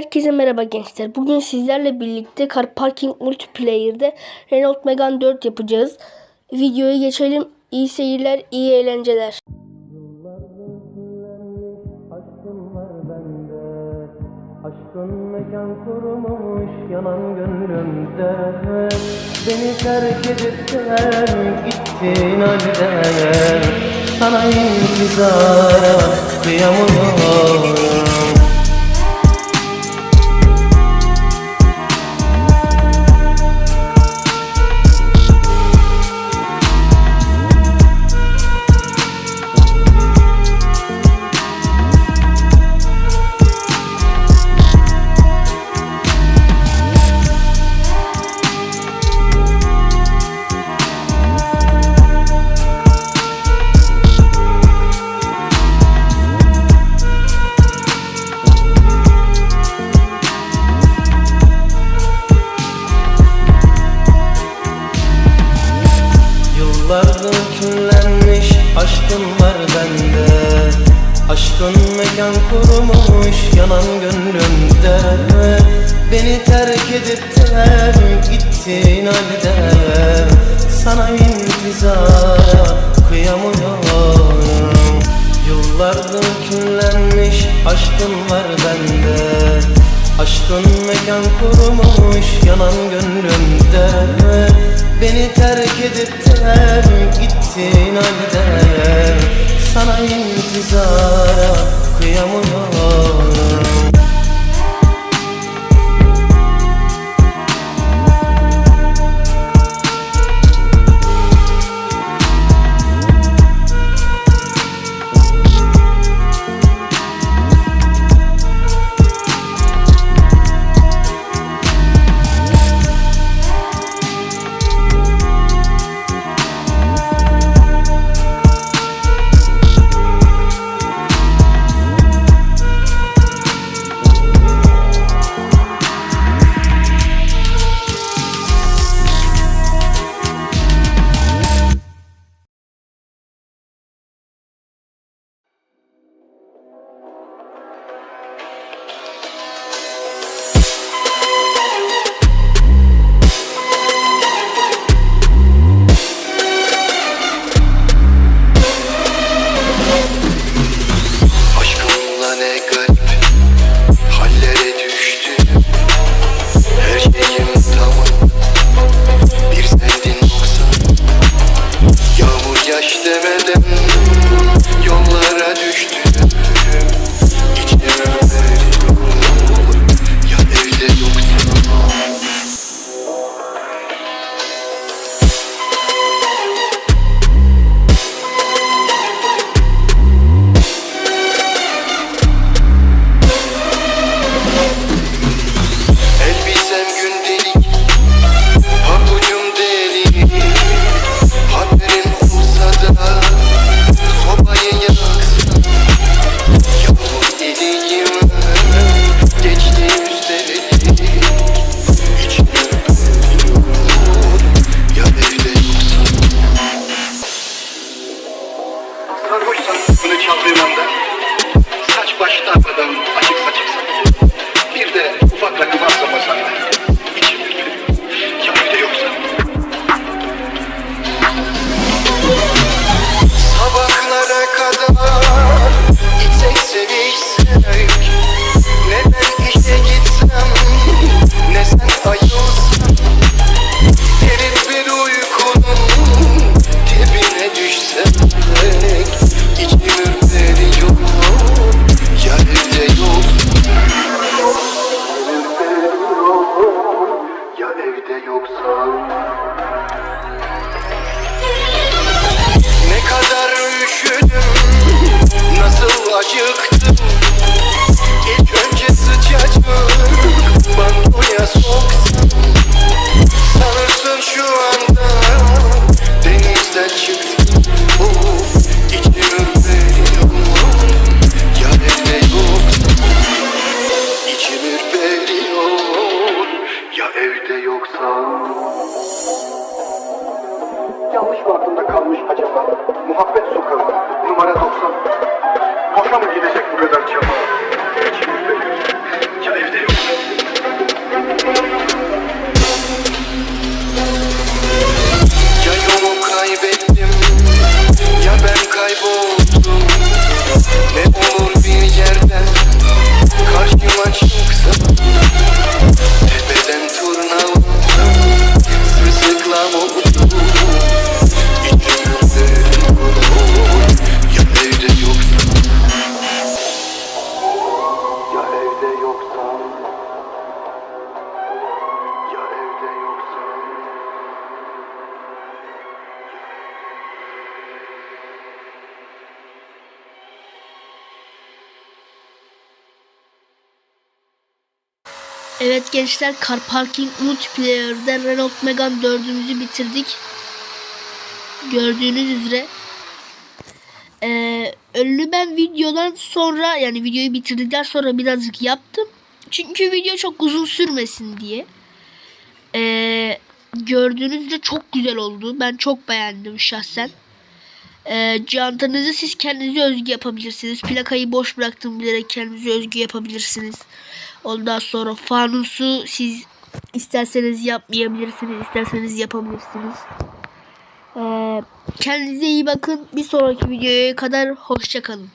Herkese merhaba gençler. Bugün sizlerle birlikte Car Parking Multiplayer'de Renault Megane 4 yapacağız. Videoya geçelim. İyi seyirler, iyi eğlenceler. Aşkın mekan kurmuş yanan gönlümde Beni terk edip de gittin halde Sana intizara kıyamıyorum mekan kurmuş yanan gönlümde. Beni terk edip de gittin halde. Sana intizara kıyamıyorum. Yıllardır küllenmiş aşkın var bende. Aşkın mekan kurmuş yanan gönlümde kıyamıyorum Acıktım İlk önce sıcacık Bandoya soksam Sanırsın şu anda Denizden çıktım oh, İçim ürperiyor Ya evde yoksa İçim ürperiyor Ya evde yoksa? Yanlış mı aklımda kalmış acaba Muhabbet sokağı Evet gençler Car Parking Multiplayer'de Renault Megane 4'ümüzü bitirdik. Gördüğünüz üzere. Ee, önünü ben videodan sonra yani videoyu bitirdikten sonra birazcık yaptım. Çünkü video çok uzun sürmesin diye. Ee, gördüğünüz üzere çok güzel oldu. Ben çok beğendim şahsen. Ee, Cantanızı siz kendinize özgü yapabilirsiniz. Plakayı boş bıraktım bilerek kendinize özgü yapabilirsiniz. Ondan sonra fanusu siz isterseniz yapmayabilirsiniz, isterseniz yapabilirsiniz. Ee, kendinize iyi bakın. Bir sonraki videoya kadar hoşça kalın.